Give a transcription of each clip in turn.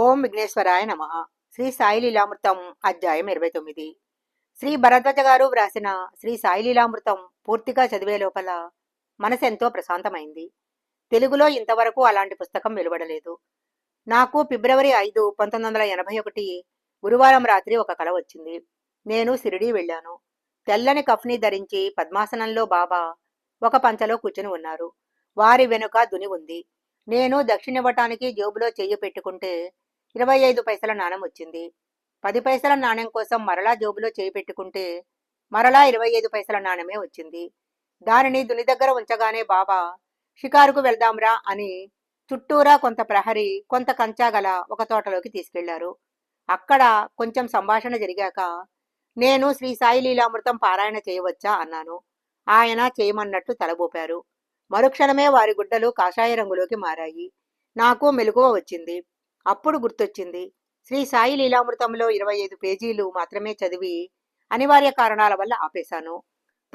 ఓం విఘ్నేశ్వరాయ నమ. శ్రీ సాయి లీలామృతం అధ్యాయం ఇరవై తొమ్మిది. శ్రీ భరద్వజ గారు వ్రాసిన శ్రీ సాయి లీలామృతం పూర్తిగా చదివే లోపల మనసెంతో ప్రశాంతమైంది. తెలుగులో ఇంతవరకు అలాంటి పుస్తకం వెలువడలేదు. నాకు ఫిబ్రవరి ఐదు పంతొమ్మిది వందల ఎనభై ఒకటి గురువారం రాత్రి ఒక కల వచ్చింది. నేను సిరిడి వెళ్ళాను. తెల్లని కఫ్ని ధరించి పద్మాసనంలో బాబా ఒక పంచలో కూర్చుని ఉన్నారు. వారి వెనుక దుని ఉంది. నేను దక్షిణివ్వటానికి జేబులో చెయ్యి పెట్టుకుంటే ఇరవై ఐదు పైసల నాణెం వచ్చింది. పది పైసల నాణెం కోసం మరలా జేబులో చేయి పెట్టుకుంటే మరలా ఇరవై ఐదు పైసల నాణెమే వచ్చింది. దానిని దుని దగ్గర ఉంచగానే బాబా షికారుకు వెళ్దాంరా అని చుట్టూరా కొంత ప్రహరీ కొంత కంచాగల ఒక తోటలోకి తీసుకెళ్ళారు. అక్కడ కొంచెం సంభాషణ జరిగాక నేను శ్రీ సాయి లీలామృతం పారాయణ చేయవచ్చా? అన్నాను. ఆయన చేయమన్నట్టు తలబోపారు. మరుక్షణమే వారి గుడ్డలు కాషాయ రంగులోకి మారాయి. నాకు మెలకువ వచ్చింది. అప్పుడు గుర్తొచ్చింది. శ్రీ సాయి లీలామృతంలో ఇరవై ఐదు పేజీలు మాత్రమే చదివి అనివార్య కారణాల వల్ల ఆపేశాను.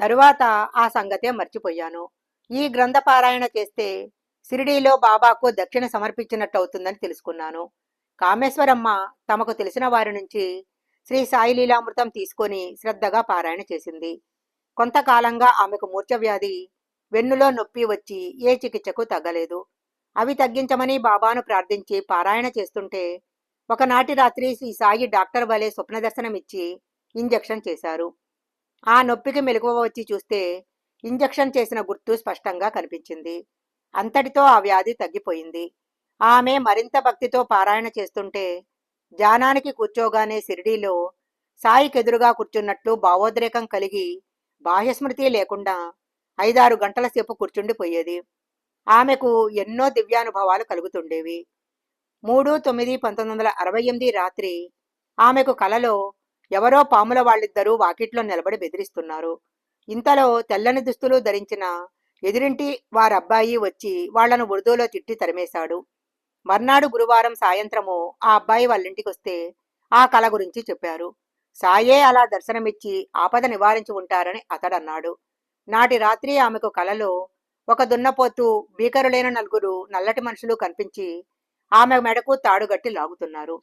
తరువాత ఆ సంగతే మర్చిపోయాను. ఈ గ్రంథ పారాయణ చేస్తే సిరిడీలో బాబాకు దక్షిణ సమర్పించినట్టు అవుతుందని తెలుసుకున్నాను. కామేశ్వరమ్మ తమకు తెలిసిన వారి నుంచి శ్రీ సాయి లీలామృతం తీసుకొని శ్రద్ధగా పారాయణ చేసింది. కొంతకాలంగా ఆమెకు మూర్ఛవ్యాధి వెన్నులో నొప్పి వచ్చి ఏ చికిత్సకు తగ్గలేదు. అవి తగ్గించమని బాబాను ప్రార్థించి పారాయణ చేస్తుంటే ఒకనాటి రాత్రి శ్రీ సాయి డాక్టర్ వలె స్వప్న దర్శనమిచ్చి ఇంజెక్షన్ చేశారు. ఆ నొప్పికి మెలకువ వచ్చి చూస్తే ఇంజెక్షన్ చేసిన గుర్తు స్పష్టంగా కనిపించింది. అంతటితో ఆ వ్యాధి తగ్గిపోయింది. ఆమె మరింత భక్తితో పారాయణ చేస్తుంటే ధ్యానానికి కూర్చోగానే సిరిడీలో సాయికెదురుగా కూర్చున్నట్లు భావోద్రేకం కలిగి బాహ్యస్మృతి లేకుండా ఐదారు గంటల సేపు కూర్చుండిపోయేది. ఆమెకు ఎన్నో దివ్యానుభవాలు కలుగుతుండేవి. మూడు తొమ్మిది పంతొమ్మిది వందల అరవై ఎనిమిది రాత్రి ఆమెకు కలలో ఎవరో పాముల వాళ్ళిద్దరూ వాకిట్లో నిలబడి బెదిరిస్తున్నారు. ఇంతలో తెల్లని దుస్తులు ధరించిన ఎదురింటి వారబ్బాయి వచ్చి వాళ్ళను ఉర్దూలో తిట్టి తరిమేశాడు. మర్నాడు గురువారం సాయంత్రము ఆ అబ్బాయి వాళ్ళింటికి వస్తే ఆ కళ గురించి చెప్పారు. సాయే అలా దర్శనమిచ్చి ఆపద నివారించి ఉంటారని అతడన్నాడు. నాటి రాత్రి ఆమెకు కలలో ఒక దున్నపోతు భీకరులైన నలుగురు నల్లటి మనుషులు కనిపించి ఆమె మెడకు తాడుగట్టి లాగుతున్నారు.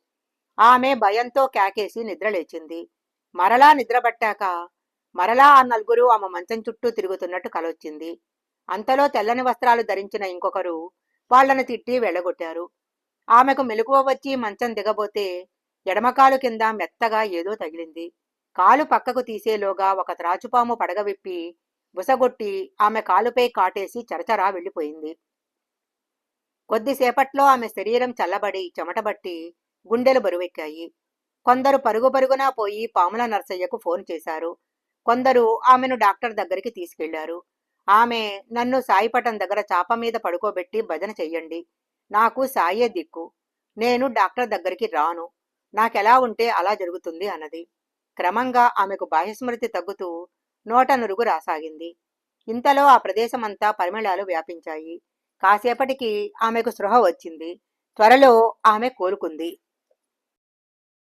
ఆమె భయంతో కేకేసి నిద్రలేచింది మరలా నిద్రపట్టాక మరలా ఆ నలుగురు ఆమె మంచం చుట్టూ తిరుగుతున్నట్టు కలొచ్చింది. అంతలో తెల్లని వస్త్రాలు ధరించిన ఇంకొకరు వాళ్ళను తిట్టి వెళ్ళగొట్టారు. ఆమెకు మెలకువ వచ్చి మంచం దిగబోతే ఎడమకాలు కింద మెత్తగా ఏదో తగిలింది. కాలు పక్కకు తీసేలోగా ఒక త్రాచుపాము పడగ విప్పి బుసగొట్టి ఆమె కాలుపై కాటేసి చరచరా వెళ్ళిపోయింది. కొద్దిసేపట్లో ఆమె శరీరం చల్లబడి చెమటబట్టి గుండెలు బరువెక్కాయి. కొందరు పరుగు పరుగునా పోయి పాముల నర్సయ్యకు ఫోన్ చేశారు. కొందరు ఆమెను డాక్టర్ దగ్గరికి తీసుకెళ్ళారు. ఆమె నన్ను సాయిపటం దగ్గర చాప మీద పడుకోబెట్టి భజన చెయ్యండి. నాకు సాయే దిక్కు. నేను డాక్టర్ దగ్గరికి రాను. నాకెలా ఉంటే అలా జరుగుతుంది అన్నది. క్రమంగా ఆమెకు బాహ్యస్మృతి తగ్గుతూ నోట నురుగు రాసాగింది. ఇంతలో ఆ ప్రదేశమంతా పరిమళాలు వ్యాపించాయి. కాసేపటికి ఆమెకు స్పృహ వచ్చింది. త్వరలో ఆమె కోలుకుంది.